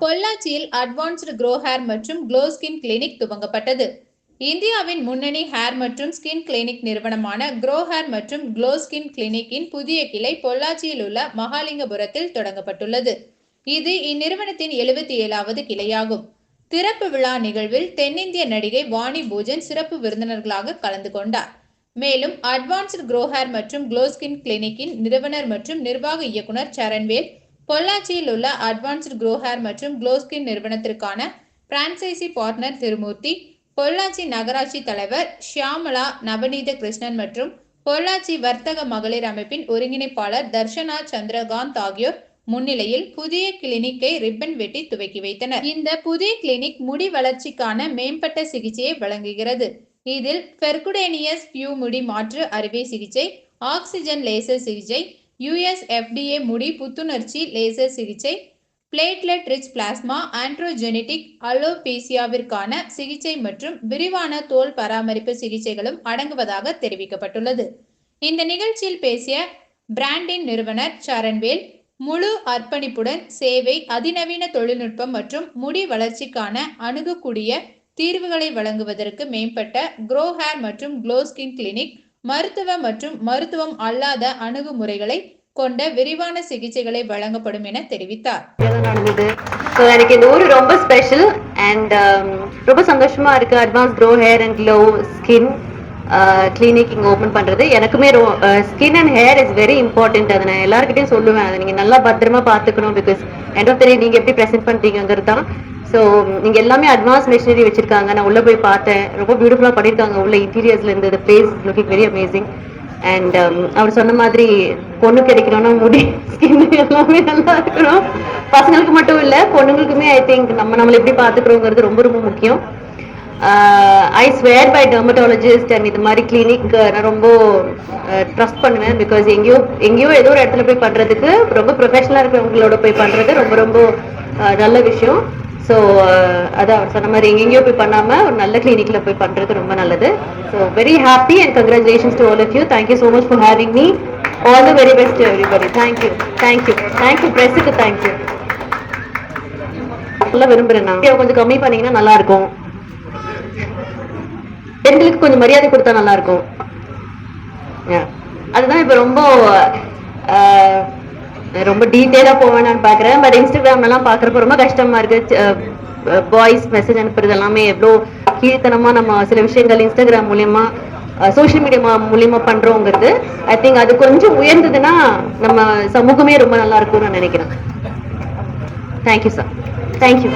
பொள்ளாச்சியில் advanced grow hair மற்றும் glow skin clinic துவங்கப்பட்டது. இந்தியாவின் முன்னணி ஹேர் மற்றும் ஸ்கின் கிளினிக் நிறுவனமான க்ரோ ஹேர் மற்றும் க்ளோ ஸ்கின் கிளினிக்கின் புதிய கிளை பொள்ளாச்சியில் உள்ள மகாலிங்கபுரத்தில் தொடங்கப்பட்டுள்ளது. இது இந்நிறுவனத்தின் எழுபத்தி ஏழாவது கிளையாகும். திறப்பு விழா நிகழ்வில் தென்னிந்திய நடிகை வாணி பூஜன் சிறப்பு விருந்தினர்களாக கலந்து கொண்டார். மேலும் அட்வான்ஸ்டு க்ரோ ஹேர் மற்றும் க்ளோ ஸ்கின் கிளினிக்கின் நிறுவனர் மற்றும் நிர்வாக இயக்குனர் சரண்வேல் பொள்ளாச்சியில் உள்ள அட்வான்ஸ்டு குரோஹேர் மற்றும் க்ளோஸ்கின் நிறுவனத்திற்கான பிரான்சைசி பார்ட்னர் திருமூர்த்தி பொள்ளாச்சி நகராட்சி தலைவர் ஷியாமலா நவநீத கிருஷ்ணன் மற்றும் பொள்ளாச்சி வர்த்தக மகளிர் அமைப்பின் ஒருங்கிணைப்பாளர் தர்ஷனா சந்திரகாந்த் ஆகியோர் முன்னிலையில் புதிய கிளினிக்கை ரிப்பன் வெட்டி துவக்கி வைத்தனர். இந்த புதிய கிளினிக் முடி வளர்ச்சிக்கான மேம்பட்ட சிகிச்சையை வழங்குகிறது. இதில் பெர்குடேனியஸ் பியூ முடி மாற்று அறுவை சிகிச்சை ஆக்சிஜன் லேசர் சிகிச்சை யுஎஸ் எஃப்டிஏ முடி புத்துணர்ச்சி லேசர் சிகிச்சை பிளேட்லெட் ரிச் பிளாஸ்மா ஆண்ட்ரோஜெனடிக் அலோபீசியாவிற்கான சிகிச்சை மற்றும் விரிவான தோல் பராமரிப்பு சிகிச்சைகளும் அடங்குவதாக தெரிவிக்கப்பட்டுள்ளது. இந்த நிகழ்ச்சியில் பேசிய பிராண்டின் நிறுவனர் சரண்வேல் முழு அர்ப்பணிப்புடன் சேவை அதிநவீன தொழில்நுட்பம் மற்றும் முடி வளர்ச்சிக்கான அணுகக்கூடிய தீர்வுகளை வழங்குவதற்கு மேம்பட்ட க்ரோ ஹேர் மற்றும் க்ளோ ஸ்கின் கிளினிக் மருத்துவ மற்றும் மருத்துவம் அல்லாத அணுகுமுறைகளை கொண்ட விரிவான சிகிச்சைகளை வழங்கப்படும் என தெரிவித்தார். நடந்தது? எனக்கு இந்த ஊர் ரொம்ப ஸ்பெஷல் அண்ட் um, ரொம்ப சந்தோஷமா இருக்கு. Advance grow hair and glow skin clinic இங்கே ஓப்பன் பண்றது. எனக்குமே skin and hair is very important அதை நான் எல்லாருக்கிட்டையும் சொல்லுவேன். அதை நீங்க நல்லா பத்திரமா பார்த்துக்கணும் பிகாஸ் எண்ட் ஆஃப் தெரியும் நீங்க எப்படி ப்ரெசென்ட் பண்ணுறீங்கிறது தான் ஸோ நீங்க எல்லாமே அட்வான்ஸ் மிஷினரி வச்சிருக்காங்க. நான் உள்ள போய் பார்த்தேன். ரொம்ப பியூட்டிஃபுல்லாக பண்ணியிருக்காங்க உள்ள இன்டீரியர்ஸ்ல இருந்து the looking very amazing and அவர் சொன்ன மாதிரி பொண்ணு கிடைக்கணும்னா முடி ஸ்கின் எல்லாமே நல்லா இருக்கணும். பசங்களுக்கு மட்டும் இல்ல பொண்ணுங்களுக்குமே ஐ திங்க் நம்ம நம்மளை எப்படி பாத்துக்கிறோங்கிறது ரொம்ப ரொம்ப முக்கியம். I swear by dermatologist and இது மாதிரி கிளினிக் uh, நான் ரொம்ப uh, ட்ரஸ்ட் பண்ணுவேன். பிகாஸ் எங்கேயோ எங்கேயோ ஏதோ ஒரு இடத்துல போய் பண்றதுக்கு ரொம்ப ப்ரொஃபஷனலாக இருக்கிறவங்களோட போய் பண்றது ரொம்ப ரொம்ப uh, நல்ல விஷயம். ஸோ அதான் அவர் சொன்ன மாதிரி எங்கெங்கேயோ போய் பண்ணாம ஒரு நல்ல கிளினிக்ல போய் பண்றது ரொம்ப நல்லது. So very happy and congratulations to all of you thank you so much for having me all the very best everybody thank you thank you thank you ப்ரெஸ்ஸுக்கு thank you நல்லா விரும்புறேன் நான் கொஞ்சம் கம்மி பண்ணீங்கன்னா நல்லா இருக்கும் பெண்களுக்கு கொஞ்சம் மரியாதை கொடுத்தா நல்லா இருக்கும் அதுதான் இப்போ ரொம்ப ரொம்ப டீட்டெயிலாக போவேன் பார்க்குறேன். பட் இன்ஸ்டாகிராம்லாம் எல்லாம் ரொம்ப கஷ்டமா இருக்கு. பாய்ஸ் மெசேஜ் அனுப்புறது எல்லாமே எவ்வளோ கீழ்த்தனமா நம்ம சில விஷயங்கள் இன்ஸ்டாகிராம் மூலயமா சோஷியல் மீடியா மூலியமா பண்றோங்கிறது ஐ திங்க் அது கொஞ்சம் உயர்ந்ததுன்னா நம்ம சமூகமே ரொம்ப நல்லா இருக்கும்னு நான் நினைக்கிறேன். Thank you sir thank you